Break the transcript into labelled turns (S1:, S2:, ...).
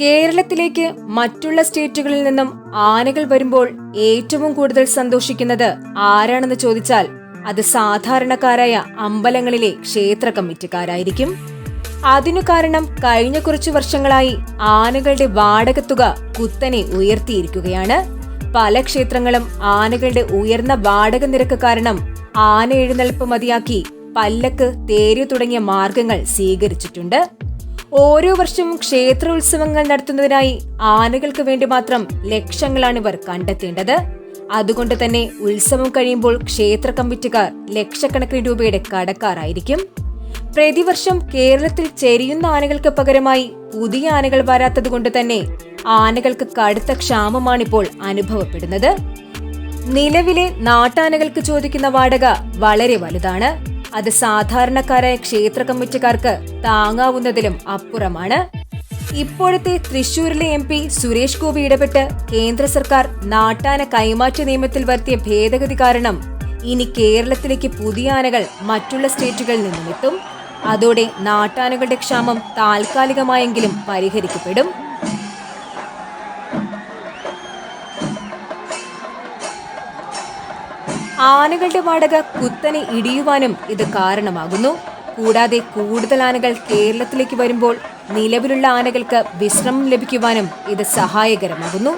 S1: കേരളത്തിലേക്ക് മറ്റുള്ള സ്റ്റേറ്റുകളിൽ നിന്നും ആനകൾ വരുമ്പോൾ ഏറ്റവും കൂടുതൽ സന്തോഷിക്കുന്നത് ആരാണെന്ന് ചോദിച്ചാൽ അത് സാധാരണക്കാരായ അമ്പലങ്ങളിലെ ക്ഷേത്ര കമ്മിറ്റിക്കാരായിരിക്കും. അതിനു കാരണം കഴിഞ്ഞ കുറച്ചു വർഷങ്ങളായി ആനകളുടെ വാടക വാടകത്തുക കുത്തനെ ഉയർത്തിയിരിക്കുകയാണ്. പല ക്ഷേത്രങ്ങളും ആനകളുടെ ഉയർന്ന വാടക നിരക്ക് കാരണം ആന എഴുന്നള്ളിപ്പ് മതിയാക്കി പല്ലക്ക് തേര് തുടങ്ങിയ മാർഗങ്ങൾ സ്വീകരിച്ചിട്ടുണ്ട്. ഓരോ വർഷവും ക്ഷേത്രോത്സവങ്ങൾ നടത്തുന്നതിനായി ആനകൾക്ക് വേണ്ടി മാത്രം ലക്ഷങ്ങളാണ് ഇവർ കണ്ടെത്തേണ്ടത്. അതുകൊണ്ട് തന്നെ ഉത്സവം കഴിയുമ്പോൾ ക്ഷേത്ര കമ്മിറ്റിക്കാർ ലക്ഷക്കണക്കിന് രൂപയുടെ കടക്കാരായിരിക്കും. പ്രതിവർഷം കേരളത്തിൽ ചെരിയുന്ന ആനകൾക്ക് പകരമായി പുതിയ ആനകൾ വരാത്തത് കൊണ്ട് തന്നെ ആനകൾക്ക് കടുത്ത ക്ഷാമമാണിപ്പോൾ അനുഭവപ്പെടുന്നത്. നിലവിലെ നാട്ടാനകൾക്ക് ചോദിക്കുന്ന വാടക വളരെ വലുതാണ്. അത് സാധാരണക്കാരായ ക്ഷേത്ര കമ്മിറ്റിക്കാർക്ക് താങ്ങാവുന്നതിലും അപ്പുറമാണ്. ഇപ്പോഴത്തെ തൃശൂരിലെ എം പി സുരേഷ് ഗോപി ഇടപെട്ട് കേന്ദ്ര സർക്കാർ നാട്ടാന കൈമാറ്റ നിയമത്തിൽ വരുത്തിയ ഭേദഗതി കാരണം ഇനി കേരളത്തിലേക്ക് പുതിയ ആനകൾ മറ്റുള്ള സ്റ്റേറ്റുകളിൽ നിന്നും എത്തും. അതോടെ നാട്ടാനകളുടെ ക്ഷാമം താൽക്കാലികമായെങ്കിലും പരിഹരിക്കപ്പെടും. ആനകളുടെ വാടക കുത്തനെ ഇടിയുവാനും ഇത് കാരണമാകുന്നു. കൂടാതെ കൂടുതൽ ആനകൾ കേരളത്തിലേക്ക് വരുമ്പോൾ നിലവിലുള്ള ആനകൾക്ക് വിശ്രമം ലഭിക്കുവാനും ഇത് സഹായകരമാകുന്നു.